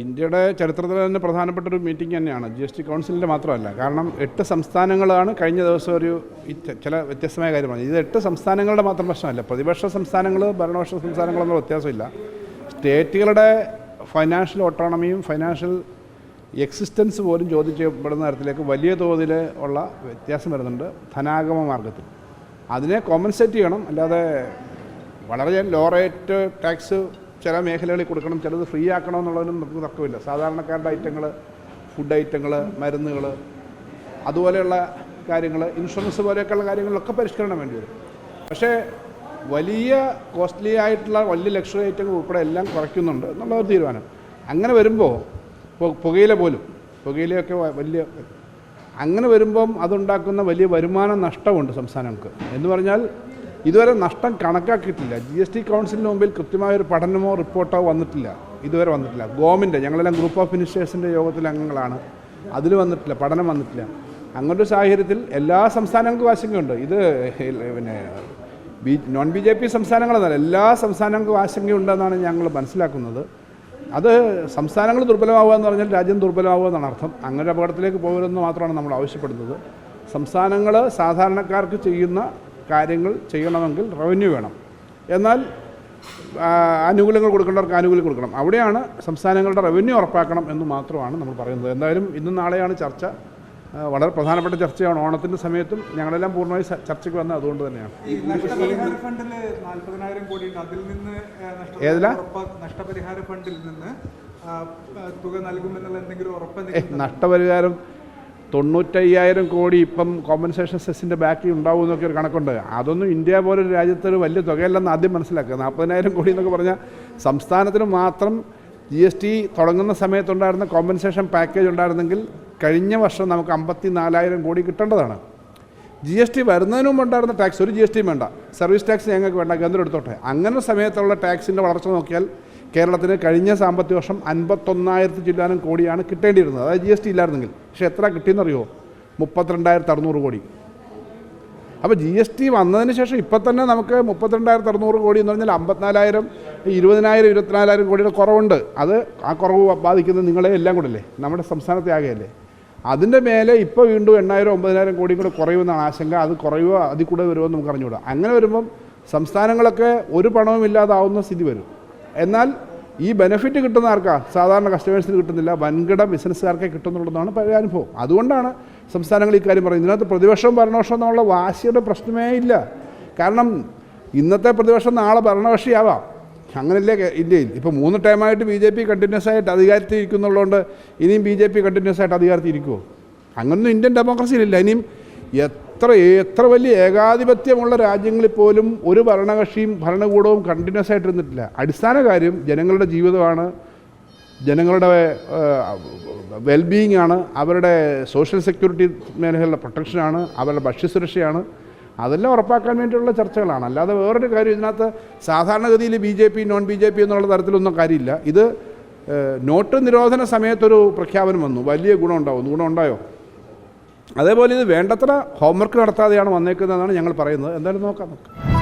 ഇന്ത്യയുടെ ചരിത്രത്തിൽ തന്നെ പ്രധാനപ്പെട്ട ഒരു മീറ്റിംഗ് തന്നെയാണ്. ജി എസ് ടി കൗൺസിലിന്റെ മാത്രമല്ല. കാരണം എട്ട് സംസ്ഥാനങ്ങളാണ് കഴിഞ്ഞ ദിവസം ഒരു ചില വ്യത്യസ്തമായ കാര്യമാണ്. ഇത് എട്ട് സംസ്ഥാനങ്ങളുടെ മാത്രം പ്രശ്നമല്ല. പ്രതിപക്ഷ സംസ്ഥാനങ്ങൾ ഭരണപക്ഷ സംസ്ഥാനങ്ങളൊന്നും വ്യത്യാസമില്ല. സ്റ്റേറ്റുകളുടെ ഫൈനാൻഷ്യൽ ഓട്ടോണമിയും ഫൈനാൻഷ്യൽ എക്സിസ്റ്റൻസ് പോലും ചോദ്യം ചെയ്യപ്പെടുന്ന തരത്തിലേക്ക് വലിയ തോതിൽ ഉള്ള വ്യത്യാസം വരുന്നുണ്ട് ധനാഗമ മാർഗത്തിൽ. അതിനെ കോമ്പൻസേറ്റ് ചെയ്യണം. അല്ലാതെ വളരെ ലോ റേറ്റ് ടാക്സ് ചില മേഖലകളിൽ കൊടുക്കണം ചിലത് ഫ്രീ ആക്കണം എന്നുള്ളതിനും നമുക്ക് തർക്കമില്ല. സാധാരണക്കാരുടെ ഐറ്റങ്ങൾ ഫുഡ് ഐറ്റങ്ങൾ മരുന്നുകൾ അതുപോലെയുള്ള കാര്യങ്ങൾ ഇൻഷുറൻസ് പോലെയൊക്കെയുള്ള കാര്യങ്ങളിലൊക്കെ പരിഷ്കരണം വേണ്ടി വരും. പക്ഷേ വലിയ കോസ്റ്റ്ലി ആയിട്ടുള്ള വലിയ ലക്ഷറി ഐറ്റങ്ങൾ ഉൾപ്പെടെ എല്ലാം കുറയ്ക്കുന്നുണ്ട് എന്നുള്ള ഒരു തീരുമാനം. അങ്ങനെ വരുമ്പോൾ പുകയില പോലും പുകയിലയൊക്കെ വലിയ അങ്ങനെ വരുമ്പം അതുണ്ടാക്കുന്ന വലിയ വരുമാന നഷ്ടമുണ്ട് സംസ്ഥാനങ്ങൾക്ക് എന്ന് പറഞ്ഞാൽ ഇതുവരെ നഷ്ടം കണക്കാക്കിയിട്ടില്ല. ജി എസ് ടി കൗൺസിലിന് മുമ്പിൽ കൃത്യമായ ഒരു പഠനമോ റിപ്പോർട്ടോ വന്നിട്ടില്ല. ഇതുവരെ വന്നിട്ടില്ല. ഗവൺമെന്റ് ഞങ്ങളെല്ലാം ഗ്രൂപ്പ് ഓഫ് മിനിസ്റ്റേഴ്സിന്റെ യോഗത്തിലെ അംഗങ്ങളാണ്. അതിൽ വന്നിട്ടില്ല പഠനം വന്നിട്ടില്ല. അങ്ങനൊരു സാഹചര്യത്തിൽ എല്ലാ സംസ്ഥാനങ്ങൾക്കും ആശങ്കയുണ്ട്. ഇത് പിന്നെ B non B J P സംസ്ഥാനങ്ങളെന്നല്ല എല്ലാ സംസ്ഥാനങ്ങൾക്കും ആശങ്കയുണ്ടെന്നാണ് ഞങ്ങൾ മനസ്സിലാക്കുന്നത്. അത് സംസ്ഥാനങ്ങൾ ദുർബലമാവുക എന്ന് പറഞ്ഞാൽ രാജ്യം ദുർബലമാവുക എന്നാണ് അർത്ഥം. അങ്ങനെ അപകടത്തിലേക്ക് പോകരുതെന്ന് മാത്രമാണ് നമ്മൾ ആവശ്യപ്പെടുന്നത്. സംസ്ഥാനങ്ങൾ സാധാരണക്കാർക്ക് ചെയ്യുന്ന കാര്യങ്ങൾ ചെയ്യണമെങ്കിൽ റവന്യൂ വേണം. എന്നാൽ ആനുകൂല്യങ്ങൾ കൊടുക്കേണ്ടവർക്ക് ആനുകൂല്യം കൊടുക്കണം. അവിടെയാണ് സംസ്ഥാനങ്ങളുടെ റവന്യൂ ഉറപ്പാക്കണം എന്ന് മാത്രമാണ് നമ്മൾ പറയുന്നത്. എന്തായാലും ഇന്നും നാളെയാണ് ചർച്ച. വളരെ പ്രധാനപ്പെട്ട ചർച്ചയാണ്. ഓണത്തിന്റെ സമയത്തും ഞങ്ങളെല്ലാം പൂർണമായി ചർച്ചയ്ക്ക് വന്നത് അതുകൊണ്ട് തന്നെയാണ്. ഏതിലാ? നഷ്ടപരിഹാര ഫണ്ടിൽ നിന്ന് തുക നൽകുമെന്നുള്ള എന്തെങ്കിലും ഉറപ്പ് എന്തെങ്കിലും നഷ്ടപരിഹാരം തൊണ്ണൂറ്റയ്യായിരം കോടി ഇപ്പം കോമ്പൻസേഷൻ സെസ്സിന്റെ ബാക്കി ഉണ്ടാവും എന്നൊക്കെ ഒരു കണക്കുണ്ട്. അതൊന്നും ഇന്ത്യ പോലൊരു രാജ്യത്തൊരു വലിയ തുകയല്ലെന്ന് ആദ്യം മനസ്സിലാക്കുക. നാൽപ്പതിനായിരം കോടി എന്നൊക്കെ പറഞ്ഞാൽ സംസ്ഥാനത്തിന് മാത്രം ജി എസ് ടി തുടങ്ങുന്ന സമയത്തുണ്ടായിരുന്ന കോമ്പൻസേഷൻ പാക്കേജ് ഉണ്ടായിരുന്നെങ്കിൽ കഴിഞ്ഞ വർഷം നമുക്ക് അമ്പത്തി നാലായിരം കോടി കിട്ടേണ്ടതാണ്. ജി എസ് ടി വരുന്നതിന് ഉണ്ടായിരുന്ന ടാക്സ് ഒരു ജി എസ് ടിയും വേണ്ട. സർവീസ് ടാക്സ് ഞങ്ങൾക്ക് വേണ്ട കേന്ദ്രം എടുത്തോട്ടെ. അങ്ങനെ സമയത്തുള്ള ടാക്സിന്റെ വളർച്ച നോക്കിയാൽ കേരളത്തിന് കഴിഞ്ഞ സാമ്പത്തിക വർഷം അൻപത്തൊന്നായിരത്തി ചില്ലാനും കോടിയാണ് കിട്ടേണ്ടിയിരുന്നത്. അതായത് ജി എസ് ടി ഇല്ലായിരുന്നെങ്കിൽ. പക്ഷേ എത്ര കിട്ടിയെന്നറിയോ? മുപ്പത്തിരണ്ടായിരത്തി അറുന്നൂറ് കോടി. അപ്പോൾ ജി എസ് ടി വന്നതിന് ശേഷം ഇപ്പം തന്നെ നമുക്ക് മുപ്പത്തിരണ്ടായിരത്തി അറുന്നൂറ് കോടി എന്ന് പറഞ്ഞാൽ അമ്പത്തിനാലായിരം ഇരുപതിനായിരം ഇരുപത്തിനാലായിരം കോടിയുടെ കുറവുണ്ട്. അത് ആ കുറവ് ബാധിക്കുന്നത് നിങ്ങളെ എല്ലാം കൂടെ അല്ലേ? നമ്മുടെ സംസ്ഥാനത്തെ ആകെയല്ലേ. അതിന്റെ മേലെ ഇപ്പോൾ വീണ്ടും എണ്ണായിരം ഒമ്പതിനായിരം കോടി കൂടെ കുറയുമെന്നാണ് ആശങ്ക. അത് കുറയുമോ അതിൽ കൂടെ വരുമോ എന്ന് നമുക്ക് അറിഞ്ഞുകൂടാ. അങ്ങനെ വരുമ്പം സംസ്ഥാനങ്ങളൊക്കെ ഒരു പണവും ഇല്ലാതാവുന്ന സ്ഥിതി വരും. എന്നാൽ ഈ ബെനിഫിറ്റ് കിട്ടുന്ന ആർക്കാ? സാധാരണ കസ്റ്റമേഴ്സിന് കിട്ടുന്നില്ല. വൻകിട ബിസിനസ്സുകാർക്കേ കിട്ടുന്നുള്ളതാണ് പഴയ അനുഭവം. അതുകൊണ്ടാണ് സംസ്ഥാനങ്ങൾ ഈ കാര്യം പറയുന്നത്. ഇതിനകത്ത് പ്രതിപക്ഷവും ഭരണപക്ഷവും എന്നുള്ള വാശിയുടെ പ്രശ്നമേ ഇല്ല. കാരണം ഇന്നത്തെ പ്രതിപക്ഷം നാളെ ഭരണകക്ഷിയാവാം. അങ്ങനല്ലേ ഇന്ത്യയിൽ. ഇപ്പോൾ മൂന്ന് ടൈമായിട്ട് ബി ജെ പി കണ്ടിന്യൂസ് ആയിട്ട് അധികാരത്തിൽ ഇരിക്കുന്നുള്ളതുകൊണ്ട് ഇനിയും ബി ജെ പി കണ്ടിന്യൂസ് ആയിട്ട് അധികാരത്തിൽ ഇരിക്കുമോ അങ്ങനൊന്നും ഇന്ത്യൻ ഡെമോക്രസിയിലില്ല ഇനിയും എത്ര എത്ര വലിയ ഏകാധിപത്യമുള്ള രാജ്യങ്ങളിൽ പോലും ഒരു ഭരണകക്ഷിയും ഭരണകൂടവും കണ്ടിന്യൂസ് ആയിട്ട് ഇരുന്നിട്ടില്ല. അടിസ്ഥാന കാര്യം ജനങ്ങളുടെ ജീവിതമാണ് ജനങ്ങളുടെ വെൽബീയിങ് ആണ് അവരുടെ സോഷ്യൽ സെക്യൂരിറ്റി മേഖലയിലുള്ള പ്രൊട്ടക്ഷനാണ് അവരുടെ ഭക്ഷ്യസുരക്ഷയാണ് അതെല്ലാം ഉറപ്പാക്കാൻ വേണ്ടിയുള്ള ചർച്ചകളാണ്. അല്ലാതെ വേറൊരു കാര്യം ഇതിനകത്ത് സാധാരണഗതിയിൽ B J P non B J P എന്നുള്ള തരത്തിലൊന്നും കാര്യമില്ല. ഇത് നോട്ട് നിരോധന സമയത്തൊരു പ്രഖ്യാപനം വന്നു. വലിയ ഗുണമുണ്ടാവും. ഗുണം ഉണ്ടായോ അതേപോലെ ഇത് വേണ്ടത്ര ഹോംവർക്ക് നടത്താതെയാണ് വന്നേക്കുന്നതെന്നാണ് ഞങ്ങൾ പറയുന്നത്. എന്തായാലും നോക്കാം നമുക്ക്.